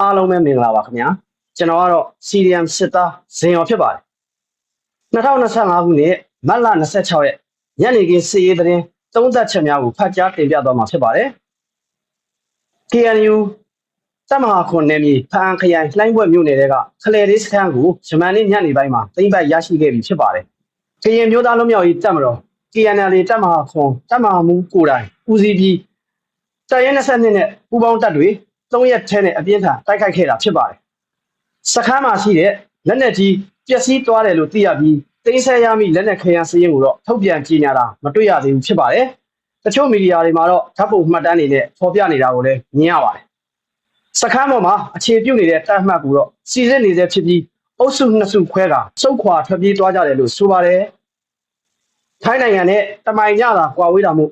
အားလုံးပဲမင်္ဂလာပါခင်ဗျာကျွန်တော်ကတော့ CDM စစ်သားဇင်ရော်ဖြစ်ပါတယ်2025ခုနှစ်မတ်လ26ရက်ညနေခင်းစစ်ရေးသတင်းသုံးသက်ချက်များကိုဖတ်ကြားတင်ပြသွားမှာဖြစ်ပါတယ် KNU တမဟာခွန်နယ်မြေဖအံခရိုင်လှိုင်းဘွက်မြို့နယ်ကခလေလေးစခန်းကိုဂျမန်နေ့ညနေပိုင်းမှာသိမ်းပိုက်ရရှိခဲ့ပြီဖြစ်ပါတယ်ကရင်မျိုးသားလုံးမြောက်ရေးတပ်မတော် KNL တမဟာခွန်တမဟာမူကိုယ်တိုင်ဦးစီးပြီးတပ်ရဲ22နဲ့ပူးပေါင်းတပ်တွေ ၃ရက်ထဲနဲ့အပြင်းထန်တိုက်ခိုက်ခဲ့တာဖြစ်ပါတယ်။စခန်းမှာရှိတဲ့လက်နက်ကြီးပျက်စီးသွားတယ်လို့သိရပြီးတင်းဆဲရမိလက်နက်ခဲယမ်းစည်းရင်ကိုတော့ထုတ်ပြန်ကြေညာတာမတွေ့ရသေးဘူးဖြစ်ပါတယ်။တချို့မီဒီယာတွေမှာတော့ဓာတ်ပုံမှတ်တမ်းတွေနဲ့ဖော်ပြနေတာကိုလည်းမြင်ရပါတယ်။စခန်းပေါ်မှာအခြေပြုနေတဲ့တပ်မှတ်ကိုတော့စီစစ်နေသေးဖြစ်ပြီးအုပ်စုနှစ်စုခွဲကစုခွာထွက်ပြေးသွားကြတယ်လို့ဆိုပါတယ်။ထိုင်းနိုင်ငံနဲ့တမိုင်ညတာကွာဝေးတာမို့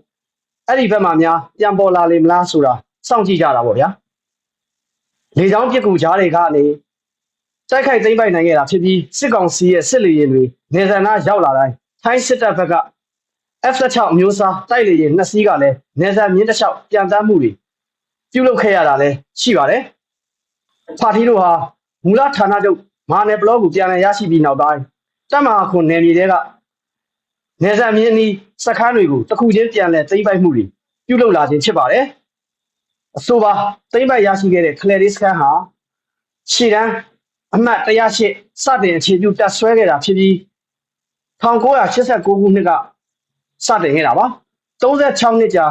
အဲ့ဒီဘက်မှာများပြန်ပေါ်လာလေမလားဆိုတာစောင့်ကြည့်ကြတာပေါ့ဗျာ။ လေကြောင်းပြစ်ကူကြားတွေကနေတိုက်ခိုက်သိမ်းပိုက်နိုင်ခဲ့တာဖြစ်ပြီးစစ်ကောင်စီရဲ့စစ်လေယာဉ်တွေနေဇာနာရောက်လာတိုင်းထိုင်းစစ်တပ်ဘက်က F16 အမျိုးအစားတိုက်လေယာဉ်နှစ်စီးကလည်းနေဇာမြင်းတစ်လျှောက်ပြန်တမ်းမှုတွေပြုလုပ်ခဲ့ရတာလည်းရှိပါတယ်။ဖာတီတို့ဟာမူလဌာနချုပ်မာနယ်ဘလော့ကိုပြန်လည်ရရှိပြီးနောက်ပိုင်းတပ်မဟာခွန်နယ်မြေတဲကနေဇာမြင်းနီးစခန်းတွေကိုတစ်ခုချင်းပြန်လည်သိမ်းပိုက်မှုတွေပြုလုပ်လာခြင်းဖြစ်ပါတယ်။ အဆိုပါသိမ်းပိုက်ရရှိခဲ့တဲ့ Clary စခန်းဟာရှီတန်းအမှတ်108စတင်အခြေပြုတက်ဆွဲခဲ့တာဖြစ်ပြီး1989ခုနှစ်ကစတင်ခဲ့တာပါ36နှစ်ကြာ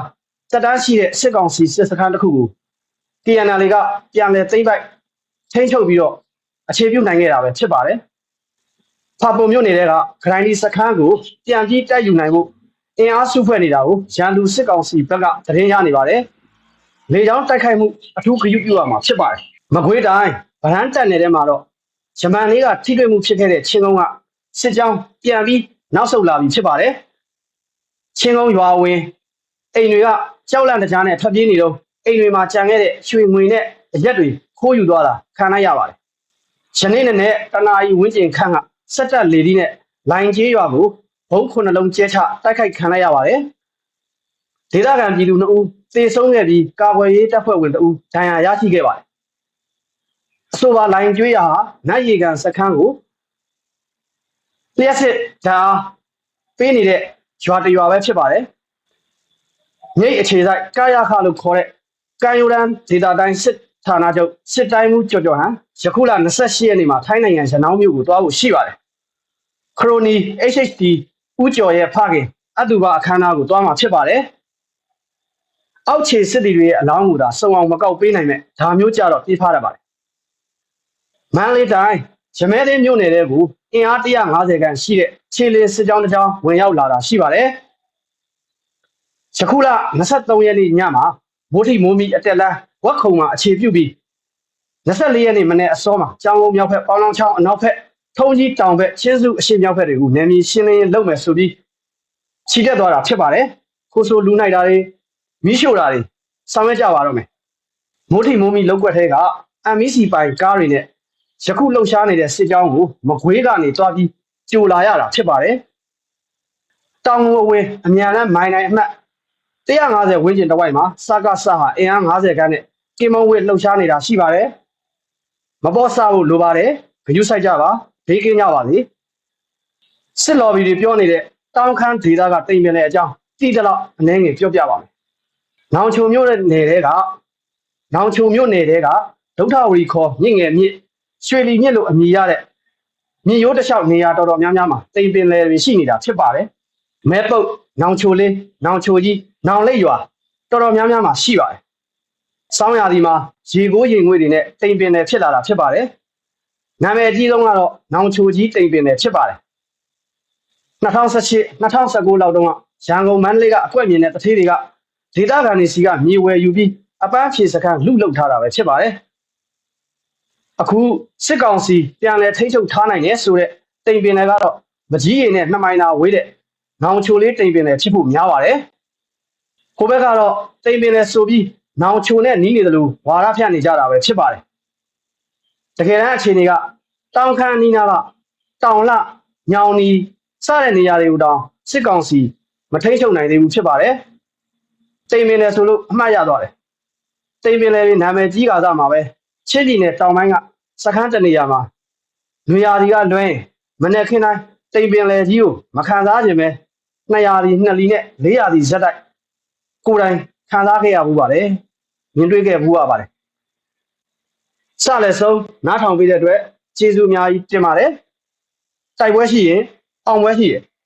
တက်တန်းရှိတဲ့စစ်ကောင်စီစစ်စခန်းတစ်ခုကို TNL ကပြန်လည်သိမ်းပိုက်ထိန်းချုပ်ပြီးတော့အခြေပြုနိုင်ခဲ့တာပဲဖြစ်ပါတယ်ဖာပုံမြို့နယ်ကဂရိုင်းဒီစခန်းကိုပြန်ပြီးတိုက်ယူနိုင်ဖို့အင်အားစုဖွဲ့နေတာကိုရန်သူစစ်ကောင်စီဘက်ကသတင်းရနေပါတယ် လေကြောင်းတိုက်ခိုက်မှုအထူးဂရုပြုရမှာဖြစ်ပါတယ်မကွေးတိုင်းဗရန်တက်နယ်ထဲမှာတော့ဂျမန်လေးကထိတွေ့မှုဖြစ်ခဲ့တဲ့ချင်းကုန်းကစစ်ကြောင်းပြန်ပြီးနောက်ဆုတ်လာပြီဖြစ်ပါတယ်ချင်းကုန်းရွာဝင်အိမ်တွေကကြောက်လန့်တကြားနဲ့ထွက်ပြေးနေတော့အိမ်တွေမှာကြံခဲ့တဲ့ရွှေငွေနဲ့အရက်တွေခိုးယူသွားတာခံလိုက်ရပါတယ်ယနေ့နဲ့နဲ့တနာရီဝင်းကျင်ခန့်ကစက်တက်လေဒီနဲ့လိုင်ကျေးရွာကိုဘုံခုနှလုံးကျဲချတိုက်ခိုက်ခံလိုက်ရပါတယ်ဒေသခံပြည်သူ2ဦး သေဆုံးခဲ့ပြီးကာကွယ်ရေးတပ်ဖွဲ့ဝင်2ဦးဒဏ်ရာရရှိခဲ့ပါတယ်အဆိုပါလိုင်ကျွေးရဟာနတ်ရီကန်စခန်းကိုလျှက်စစ်ဓာတ်ပေးနေတဲ့ရွာတရွာပဲဖြစ်ပါတယ်။မြိတ်အခြေဆိုင်ကာယခလို့ခေါ်တဲ့ကံယူရန်ဒေတာတိုင်းစစ်ဌာနချုပ်စစ်တိုင်းမှုကြော်ကြော်ဟန်ယခုလ28ရက်နေ့မှာထိုင်းနိုင်ငံရနောင်းမြို့ကိုတွားဖို့ရှိပါတယ်။ခရိုနီ HHD ဦးကျော်ရဲ့ဖခင်အတူပါအခမ်းအနားကိုတွားမှာဖြစ်ပါတယ်။ အောက်ခြေစစ်တီတွေရဲ့အလောင်းကိုသာစုံအောင်မကောက်ပေးနိုင်မဲ့ဒါမျိုးကြတော့ပြေးဖားရပါတယ်မန္တလေးတိုင်းရမဲသေးမြို့နယ်တဲ့ကိုအင်အား150ခန့်ရှိတဲ့ခြေလင်းစစ်ကြောင်းတစ်ကြောင်းဝင်ရောက်လာတာရှိပါတယ်။ယခုလ23ရက်နေ့ညမှာမိုးထိမိုးမီအတက်လန်းဝက်ခုံမှာအခြေပြုပြီး24ရက်နေ့မနေ့အစောမှာကျောင်းကုန်းမြောက်ဖက်ပေါင်းလောင်းချောင်းအနောက်ဖက်ထုံးကြီးတောင်ဘက်ချင်းစုအရှေ့မြောက်ဖက်တွေကိုနယ်မြေရှင်းလင်းရေးလုပ်မယ်ဆိုပြီးခြိတက်သွားတာဖြစ်ပါတယ်။ခိုးဆိုလူနိုင်တာတွေ မိရှို့တာတွေဆောင်ရွက်ကြပါတော့မယ်။မိုးထိမိုးမီလောက်ွက်ထဲက MEC ပိုင်ကားတွေနဲ့ယခုလှုပ်ရှားနေတဲ့စစ်ကြောင်းကိုမကွေးကနေတွားပြီးကြိုလာရတာဖြစ်ပါတယ်။တောင်ဝဝင်အမြန်လန်းမိုင်တိုင်းအမှတ်150ဝန်းကျင်တစ်ဝိုက်မှာစကားဆဟာအင်အား90ခန်းနဲ့ကင်မုံဝေလှုပ်ရှားနေတာရှိပါတယ်။မပေါ်စားဖို့လိုပါတယ်။ဂယုဆိုင်ကြပါဘေးကင်းကြပါစေ။စစ်လော်ဘီတွေပြောနေတဲ့တောင်ခမ်းဒေသကတိမ်ပင်တဲ့အကြောင်းတိတလောက်အနှဲငယ်ပြောပြပါမယ်။ နောင်ချုံမြို့နယ်တွေကနောင်ချုံမြို့နယ်တွေကဒုဋ္ဌဝရီခေါ်မြင့်ငယ်မြင့်ရွှေလီမြစ်လို့အမည်ရတဲ့မြေရိုးတစ်လျှောက်နေရာတော်တော်များများမှာတိမ်ပင်လယ်တွေရှိနေတာဖြစ်ပါတယ်။မဲပုတ်၊နောင်ချိုလေး၊နောင်ချိုကြီး၊နောင်လိတ်ရွာတော်တော်များများမှာရှိပါတယ်။စောင်းရာဒီမှာရေကိုးရေငွေတွေနဲ့တိမ်ပင်လယ်ဖြစ်လာတာဖြစ်ပါတယ်။နာမည်အကြီးဆုံးကတော့နောင်ချိုကြီးတိမ်ပင်လယ်ဖြစ်ပါတယ်။2018 2019လောက်တုန်းကရန်ကုန်မန္တလေးကအကွက်မြင်တဲ့တထေးတွေက ဒေသခံတွေစီကမြေဝယ်ယူပြီးအပန်းဖြေစခန်းလူလုထားတာပဲဖြစ်ပါတယ်။အခုစစ်ကောင်စီပြန်လဲထိချုပ်ထားနိုင်တယ်ဆိုတဲ့တိမ်ပင်တွေကတော့မကြီးရည်နဲ့နှစ်မိုင်သာဝေးတဲ့နောင်ချိုလေးတိမ်ပင်တွေဖြစ်ဖို့များပါတယ်။ကိုဘက်ကတော့တိမ်ပင်တွေဆိုပြီးနောင်ချိုနဲ့နီးနေတယ်လို့ဝါရဖြန့်နေကြတာပဲဖြစ်ပါတယ်။တကယ်တမ်းအခြေအနေကတောင်ခမ်းနီးနာကတောင်လညောင်နီစတဲ့နေရာတွေကိုတောင်စစ်ကောင်စီမထိချုပ်နိုင်သေးဘူးဖြစ်ပါတယ်။ တိမ်ပင်တွေဆိုလို့အမှတ်ရသွားတယ်။တိမ်ပင်တွေနာမည်ကြီးကစားမှာပဲချင်းပြည်နယ်တောင်ပိုင်းကစခန်းတနေရာမှာလူရာဒီကလွင်းမနေ့ခင်းတိုင်းတိမ်ပင်လေကြီးကိုမခံစားခြင်းပဲ200ဒီ2လီနဲ့400ဒီဇက်တိုက်ကိုယ်တိုင်ခံစားခဲ့ရဘူးပါတယ်မြင်တွေ့ခဲ့ဘူးရပါတယ်စလည်းဆုံးနားထောင်ပြီးတဲ့အတွက်ကျေးဇူးအများကြီးတင်ပါတယ်တိုက်ပွဲရှိရင်အောင်ပွဲရှိရင်